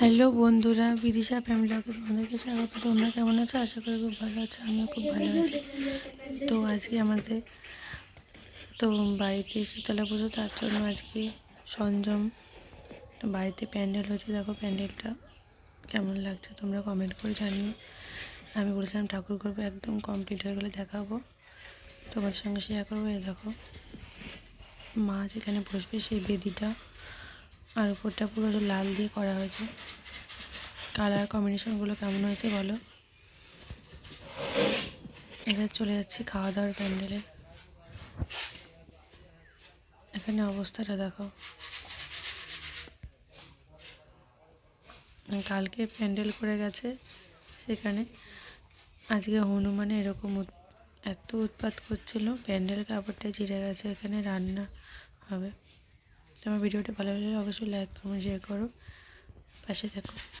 Hello বন্ধুরা, বিদিশা ফ্যামিলিকে তোমাদেরকে স্বাগত। তোমরা কেমন আছো? আশা করি খুব ভালো আছো, আমিও খুব ভালো আছি। তো আজকে আমাদের, তো বাড়িতে শীতলা পুজো তার জন্য আজকে সরঞ্জাম বাড়িতে প্যান্ডেল হয়েছে। দেখো প্যান্ডেলটা কেমন লাগছে, তোমরা কমেন্ট করে জানিও। আমি বলেছিলাম ঠাকুর করব একদম কমপ্লিট হয়ে গেলে দেখাবো। তোমার সঙ্গে শেয়ার করব, এই দেখো। মা যেখানে বসবে সেই বেদিটা আর উপরটা পুরো লাল দিয়ে করা হয়েছে। কালার কম্বিনেশনগুলো কেমন হয়েছে বলো? এবার চলে যাচ্ছি খাওয়া দাওয়ার প্যান্ডেলে। এখানে অবস্থাটা দেখো। কালকে প্যান্ডেল করে গেছে সেখানে। আজকে হনুমানে এরকম এত উৎপাত করছিল। প্যান্ডেল কাপড়টা চিড়ে গেছে। এখানে রান্না হবে। তোমার ভিডিওটা ভালো লাগলে অবশ্যই লাইক কমেন্ট শেয়ার করো। পাশে থাকো।